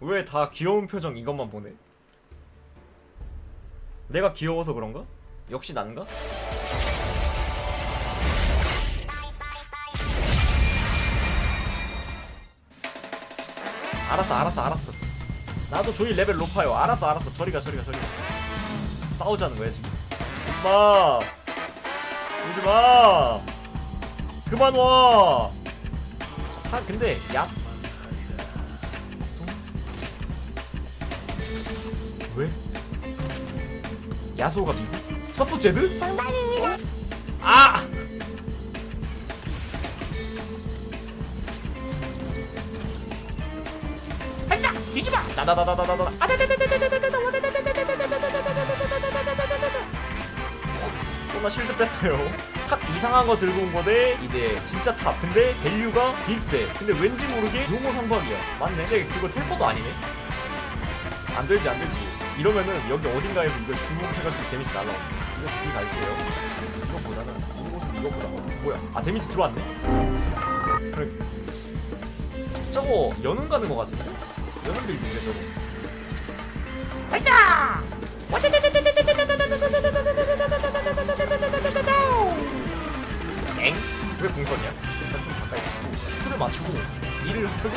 왜 다 귀여운 표정 이것만 보내? 내가 귀여워서 그런가? 역시 난가? 알았어 알았어 알았어. 나도 조이 레벨 높아요. 알았어 알았어. 저리가 저리가 저리가. 싸우자는 거야 지금? 오지마! 오지마! 그만 와! 차, 근데 야수 왜? 야소가 미국? 서포 제드? 정답입니다. 아! 발사! 뒤집어! 나다다다다다다 또나 실드 뺐어요 탑 이상한 거 들고 온 거대 이제 진짜 탑 근데 밸류가 비슷해 근데 왠지 모르게 용어 삼각이야 맞네 이제 그거 텔포도 아니네 안 되지 안 되지 이러면은 여기 어딘가에서 이거 주목해가지고 데미지 날라오 이거 두개 갈게요 이거보다는 이곳은 이거보다 뭐야 아 데미지 들어왔네 그래 저거 연운 가는 거 같은데? 연운 빌드인데 저거 발사! 엥? 왜 공선이야? 일단 좀 가까이 가고 풀을 맞추고 이를 쓰고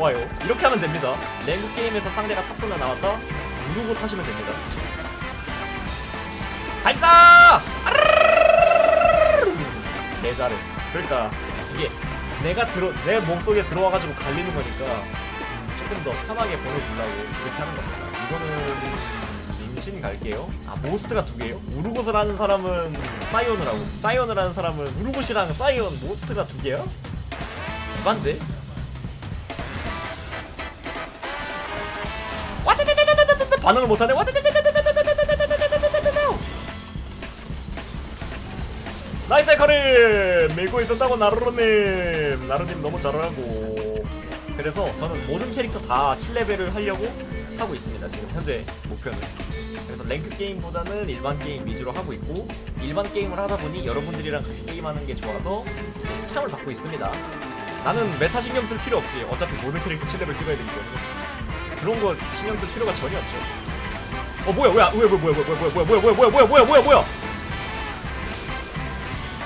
좋아요 이렇게 하면 됩니다 랭크 게임에서 상대가 탑선에 나왔다 누르고 타시면 됩니다 발사! 내 잘해 그러니까 이게 내가 들어 내 몸속에 들어와가지고 갈리는 거니까 음, 조금 더 편하게 보내주려고 이렇게 하는 겁니다 이거는 민신 갈게요 아 모스트가 두 개요? 우르곳을 하는 사람은 사이온을 하고 사이온을 하는 사람은 우르곳이랑 사이온 모스트가 두 개야? 에반데? 반응을 못하네 나이스 에카림 밀고 있었다고 나루루님 나루님 너무 잘하고 그래서 저는 모든 캐릭터 다 7레벨을 하려고 하고 있습니다 지금 현재 목표는 그래서 랭크 게임보다는 일반 게임 위주로 하고 있고 일반 게임을 하다 보니 여러분들이랑 같이 게임하는 게 좋아서 시참을 받고 있습니다 나는 메타 신경 쓸 필요 없이 어차피 모든 캐릭터 7레벨 찍어야 되기 때문에 그런 거 신경 쓸 필요가 전혀 없죠 어 뭐야 뭐야 뭐야 뭐야 뭐야 뭐야 뭐야 뭐야 뭐야 뭐야 뭐야 뭐야 뭐야 뭐야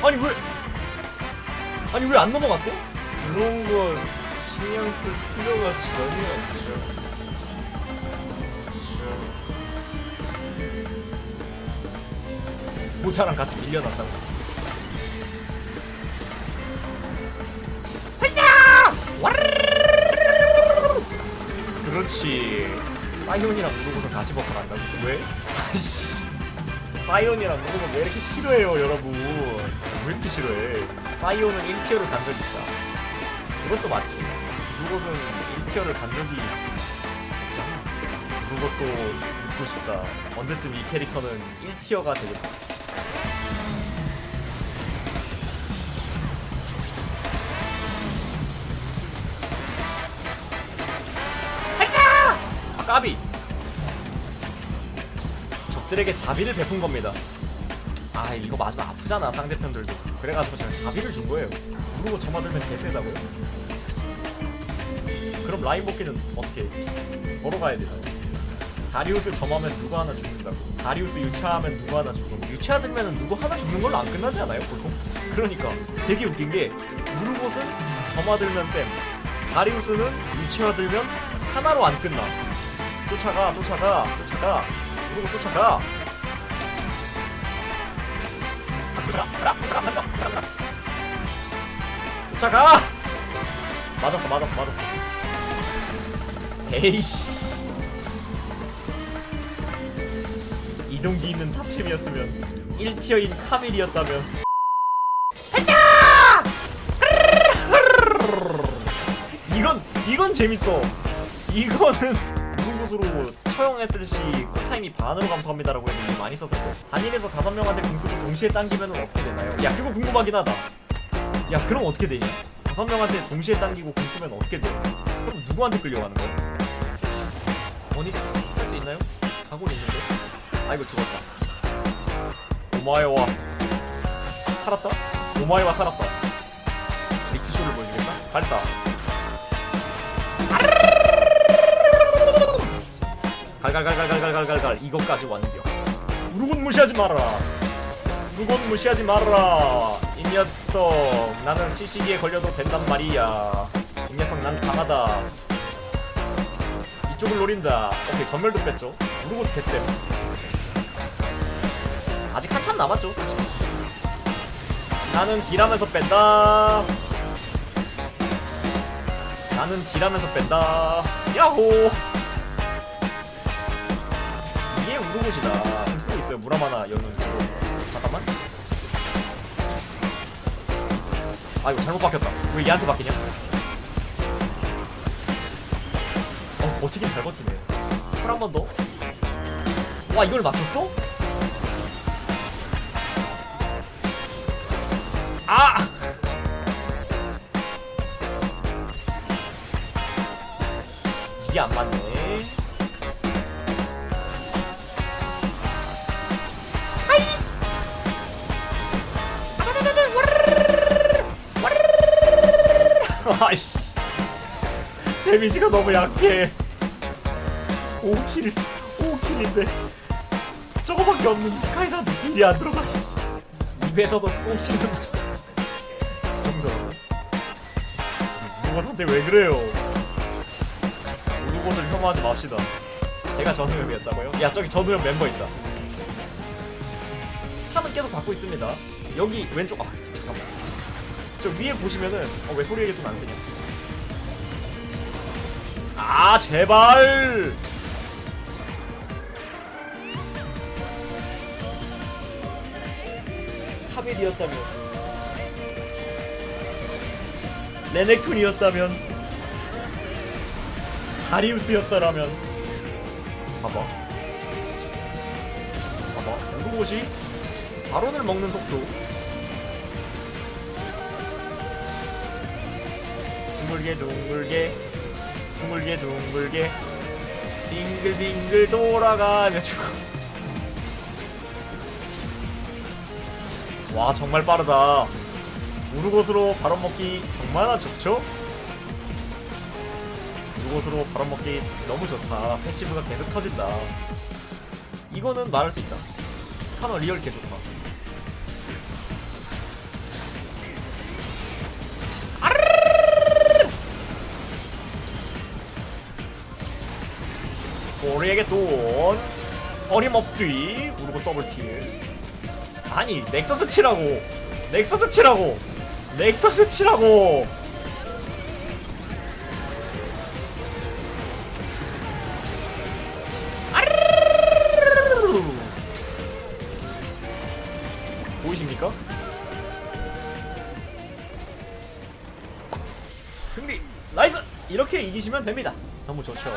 아니 왜 아니 왜 안 넘어갔어? 그런 거 신경 쓸 필요가 전혀 없죠. 모자랑 같이 밀려났다고 그렇지 사이온이랑 같이 버프 한다고? 왜? 아이씨. 사이온이랑 우르고 왜 이렇게 싫어해요 여러분? 왜 이렇게 싫어해? 사이온은 1티어를 간 적이 있다. 그것도 맞지. 우르고는 1티어를 간 적이 없잖아. 그것도 묻고 싶다. 언제쯤 이 캐릭터는 1티어가 되겠다 까비. 적들에게 자비를 베푼 겁니다. 아 이거 맞으면 아프잖아 상대편들도. 그래가지고 제가 자비를 준 거예요. 그리고 저만 들면 개세다고요? 그럼 라인 복귀는 어떻게 해? 걸어 가야 되잖아 다리우스 점하면 누구 하나 죽는다고. 다리우스 유차하면 누구 하나 죽고 유차들면 누구 하나 죽는 걸로 안 끝나지 않아요 보통? 그러니까 되게 웃긴 게 무르곳은 점화 들면 쌤 다리우스는 유차들면 하나로 안 끝나 쫓아가 쫓아가 쫓아가. 무르고 쫓아가. 쫓아가 쫓아가 쫓아가. 맞았어 쫓아가. 쫓아가. 맞았어 맞았어 맞았어. 에이씨. 이동기 있는 탑챔이었으면 1티어인 카밀이었다면. 이건 이건 재밌어. 이거는 무슨 곳으로 처형했을 시 쿨타임이 반으로 감소합니다라고 했는데 많이 썼었고 단일에서 다섯 명한테 공수를 동시에 당기면 어떻게 되나요? 야 그거 궁금하긴 하다 야 그럼 어떻게 되냐? 다섯 명한테 동시에 당기고 공수면 어떻게 돼? 그럼 누구한테 끌려가는 거야? 어디 살수 있나요? 가고 있는데 아 이거 죽었다 오마이와 살았다? 오마이와 살았다 릭트쇼를 보여주겠다? 발사 갈갈갈갈갈갈갈갈. 이것까지 완벽. 우르곤 무시하지 마라. 우르곤 무시하지 마라. 이 녀석 나는 시시기에 걸려도 된단 말이야. 이 녀석 난 강하다. 이쪽을 노린다. 오케이 전멸도 뺐죠. 우르곤 개쎄 아직 한참 남았죠 솔직히 나는 딜하면서 뺀다. 나는 딜하면서 뺀다. 야호 우르고시다. 좀 쓰고 있어요. 무라마나 여는 그거. 잠깐만. 아 이거 잘못 바뀌었다. 왜 얘한테 바뀌냐? 어 버티긴 잘 버티네. 풀 한 번 더 와 이걸 맞췄어? 아! 이게 안 맞네. 아이씨. 데미지가 너무 약해. 5킬, 5킬인데. 저거밖에 없는 카이사한테 딜이 안 들어가, 씨. 입에서도 쏘 씹는 맛이다. 이 정도라고. 누구한테 왜 그래요? 누구를 혐오하지 맙시다. 제가 전우엽이었다고요? 야 저기 전우엽 멤버 있다. 시참은 계속 받고 있습니다. 여기 왼쪽 아 잠깐만. 저 위에 보시면은 어, 왜 소리에게 돈 안 쓰냐? 아 제발. 카멜이었다면. 레넥톤이었다면. 다리우스였다라면. 봐봐. 봐봐. 누구곳이 바론을 먹는 속도 둥글게 둥글게. 둥글게 둥글게. 빙글빙글 돌아가며 죽어. 와 정말 빠르다. 우르곳으로 바람 먹기 정말 좋죠? 우르곳으로 바람 먹기 너무 좋다. 패시브가 계속 터진다. 이거는 말할 수 있다. 스카너 리얼 개좋 다 소리에게 돈 어림없뒤 우르고 더블킬 아니 넥서스 치라고 넥서스 치라고 넥서스 치라고. 보이십니까? 승리 나이스 이렇게 이기시면 됩니다 너무 좋죠